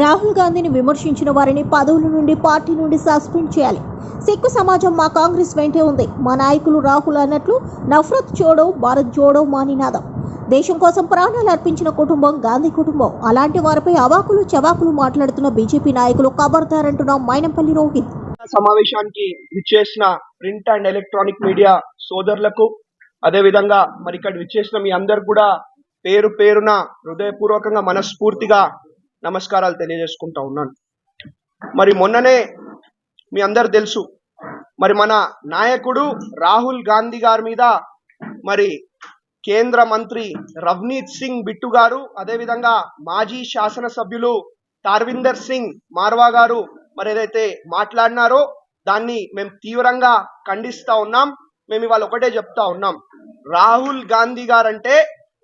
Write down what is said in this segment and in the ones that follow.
రాహుల్ గాంధీని విమర్శించిన వారిని పదవుల నుండి పార్టీ నుండి సస్పెండ్ చేయాలి. సిక్కు సమాజం మా కాంగ్రెస్ వెంటే ఉంది. మా నాయకులు రాహుల్ అన్నట్లు నఫరత్ చోడో భారత్ జోడో మా నినాదం దేశం కోసం ప్రాణాలు అర్పించిన కుటుంబం గాంధీ కుటుంబం. అలాంటి వారిపై అవాకులు చవాకులు మాట్లాడుతున్న బీజేపీ నాయకులు కబర్దారంటున్న మైనంపల్లి రోహిత్. సమావేశానికి విచ్చేసిన ప్రింట్ అండ్ ఎలక్ట్రానిక్ మీడియా సోదరులకు అదే విధంగా మరి ఇక్కడ విచ్చేసిన మీ అందరు కూడా పేరు పేరున హృదయపూర్వకంగా మనస్ఫూర్తిగా నమస్కారాలు తెలియజేసుకుంటా ఉన్నాను. మరి మొన్ననే మీ అందరు తెలుసు మరి మన నాయకుడు రాహుల్ గాంధీ గారి మీద మరి కేంద్ర మంత్రి రవ్నీత్ సింగ్ బిట్టు గారు అదేవిధంగా మాజీ శాసనసభ్యులు తార్విందర్ సింగ్ మార్వా గారు మరి ఏదైతే మాట్లాడినారో దాన్ని మేము తీవ్రంగా ఖండిస్తా ఉన్నాం. మేము ఇవాళ ఒకటే చెప్తా ఉన్నాం. రాహుల్ గాంధీ గారంటే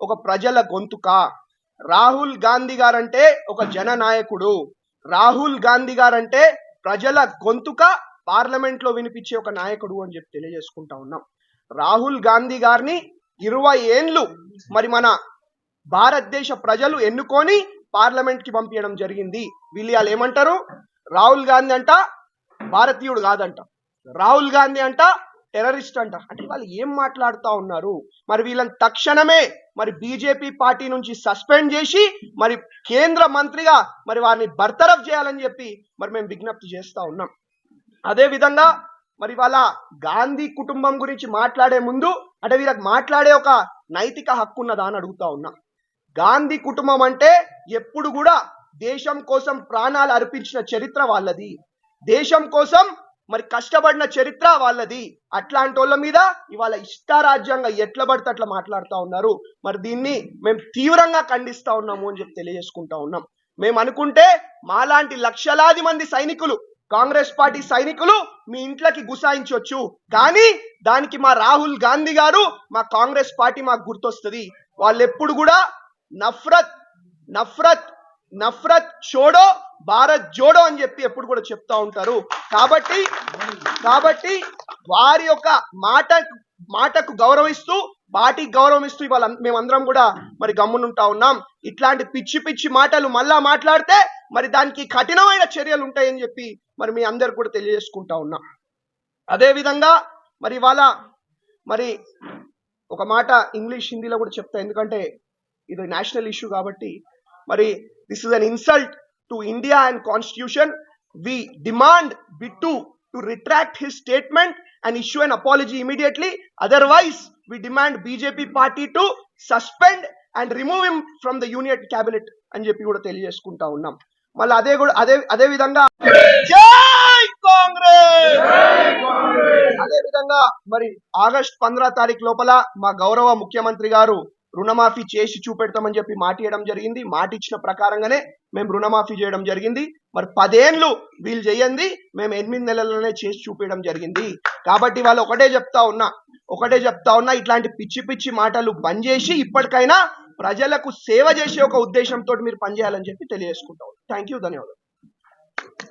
ఒక ప్రజల గొంతుక? రాహుల్ గాంధీ గారంటే ఒక జననాయకుడు. రాహుల్ గాంధీ గారంటే ప్రజల గొంతుక పార్లమెంట్లో వినిపించే ఒక నాయకుడు అని చెప్పి తెలియజేసుకుంటా ఉన్నాం. రాహుల్ గాంధీ గారిని ఇరవై ఏండ్లు మరి మన భారతదేశ ప్రజలు ఎన్నుకొని పార్లమెంట్కి పంపించడం జరిగింది. వీళ్ళు వాళ్ళు ఏమంటారు? రాహుల్ గాంధీ అంట భారతీయుడు కాదంట. రాహుల్ గాంధీ అంట టెర్రరిస్ట్ అంట. అంటే వాళ్ళు ఏం మాట్లాడుతా ఉన్నారు? మరి వీళ్ళని తక్షణమే మరి బీజేపీ పార్టీ నుంచి సస్పెండ్ చేసి మరి కేంద్ర మంత్రిగా మరి వారిని బర్తరఫ్ చేయాలని చెప్పి మరి మేము విజ్ఞప్తి చేస్తా ఉన్నాం. అదే విధంగా మరి వాళ్ళ గాంధీ కుటుంబం గురించి మాట్లాడే ముందు అంటే వీళ్ళకి మాట్లాడే ఒక నైతిక హక్కు ఉన్నదా అని అడుగుతా ఉన్నా. గాంధీ కుటుంబం అంటే ఎప్పుడు కూడా దేశం కోసం ప్రాణాలు అర్పించిన చరిత్ర వాళ్ళది. దేశం కోసం మరి కష్టపడిన చరిత్ర వాళ్ళది. అట్లాంటి వాళ్ళ మీద ఇవాళ ఇష్టారాజ్యంగా ఎట్లా పడితే అట్లా మాట్లాడుతూ ఉన్నారు. మరి దీన్ని మేము తీవ్రంగా ఖండిస్తా ఉన్నాము అని చెప్పి తెలియజేసుకుంటా ఉన్నాం. మేము అనుకుంటే మాలాంటి లక్షలాది మంది సైనికులు కాంగ్రెస్ పార్టీ సైనికులు మీ ఇంట్లోకి గుసాయించవచ్చు కానీ దానికి మా రాహుల్ గాంధీ గారు మా కాంగ్రెస్ పార్టీ మాకు గుర్తొస్తుంది. వాళ్ళు ఎప్పుడు కూడా నఫ్రత్ నఫ్రత్ నఫ్రత్ చోడో భారత్ జోడో అని చెప్పి ఎప్పుడు కూడా చెప్తా ఉంటారు. కాబట్టి కాబట్టి వారి యొక్క మాట మాటకు గౌరవిస్తూ వాటికి గౌరవం ఇస్తూ ఇవాళ మేమందరం కూడా మరి గమ్మునుంటా ఉన్నాం. ఇట్లాంటి పిచ్చి పిచ్చి మాటలు మళ్ళా మాట్లాడితే మరి దానికి కఠినమైన చర్యలు ఉంటాయని చెప్పి మరి మీ అందరు కూడా తెలియజేసుకుంటా ఉన్నాం. అదేవిధంగా మరి ఇవాళ మరి ఒక మాట ఇంగ్లీష్ హిందీలో కూడా చెప్తా ఎందుకంటే ఇది నేషనల్ ఇష్యూ కాబట్టి మరి this is an insult to India and constitution we demand Bittu to retract his statement and issue an apology immediately otherwise we demand BJP party to suspend and remove him from the union cabinet అని చెప్పి కూడా తెలియజేసుకుంటా ఉన్నాం. మళ్ళీ అదే కూడా అదే అదే విధంగా జై కాంగ్రెస్! అదే విధంగా మరి ఆగస్ట్ పంద్రా తారీఖు లోపల మా గౌరవ ముఖ్యమంత్రి గారు రుణమాఫీ చేసి చూపెడతామని చెప్పి మాట ఇవ్వడం జరిగింది. మాట ఇచ్చిన ప్రకారంగానే మేము రుణమాఫీ చేయడం జరిగింది. మరి పదేండ్లు వీళ్ళు చేయండి మేము ఎనిమిది నెలల్లోనే చేసి చూపించడం జరిగింది. కాబట్టి వాళ్ళు ఒకటే చెప్తా ఉన్నా ఒకటే చెప్తా ఉన్నా ఇట్లాంటి పిచ్చి పిచ్చి మాటలు బంద్ చేసి ఇప్పటికైనా ప్రజలకు సేవ చేసే ఒక ఉద్దేశంతో మీరు పనిచేయాలని చెప్పి తెలియజేసుకుంటాం థ్యాంక్ యూ ధన్యవాదాలు.